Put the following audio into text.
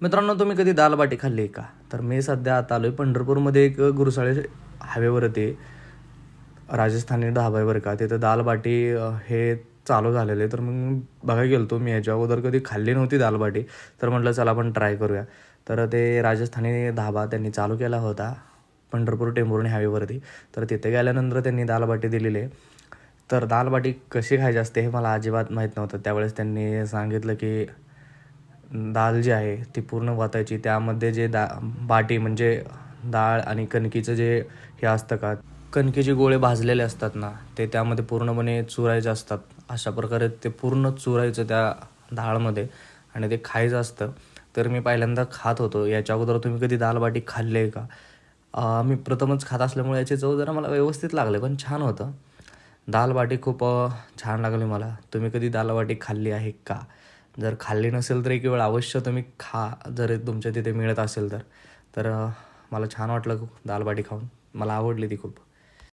मित्रांनो तुम्ही कधी दाल बाटी खाल्ली आहे का? तर मी सध्या आता आलो आहे पंढरपूरमध्ये एक गुरुसाळे हायवेवरती राजस्थानी ढाबा आहे बरं का. तिथं दाल बाटी हे चालू झालेलं आहे. तर मग बघायला गेलो तो मी याच्या अगोदर कधी खाल्ली नव्हती दाल बाटी तर म्हटलं चला आपण ट्राय करूया. तर ते राजस्थानी धाबा त्यांनी चालू केला होता पंढरपूर टेंभुर्णी हायवेवरती. तर तिथे गेल्यानंतर त्यांनी दाल बाटी दिलेली आहे. तर दाल बाटी कशी खायची असते हे मला अजिबात माहीत नव्हतं. त्यावेळेस त्यांनी सांगितलं की डाळ जी आहे ती पूर्ण वातायची. त्यामध्ये जे दा बाटी म्हणजे डाळ आणि कणकीचं जे हे असतं का कणकीचे गोळे भाजलेले असतात ना ते त्यामध्ये पूर्णपणे चुरायचे असतात. अशा प्रकारे ते पूर्ण चुरायचं त्या डाळमध्ये आणि ते खायचं असतं. तर मी पहिल्यांदा खात होतो. याच्या अगोदर तुम्ही कधी दाल बाटी खाल्ली आहे का? मी प्रथमच खात असल्यामुळे याची चव जरा मला व्यवस्थित लागले पण छान होतं. दाल बाटी खूप छान लागली मला. तुम्ही कधी दाल बाटी खाल्ली आहे का? जर खाल्ली नसेल तर एक वेळ अवश्य तुम्ही खा जर तुमच्या तिथे मिळत असेल तर. तर मला छान वाटलं खूप दाल बाटी खाऊन. मला आवडली ती खूप.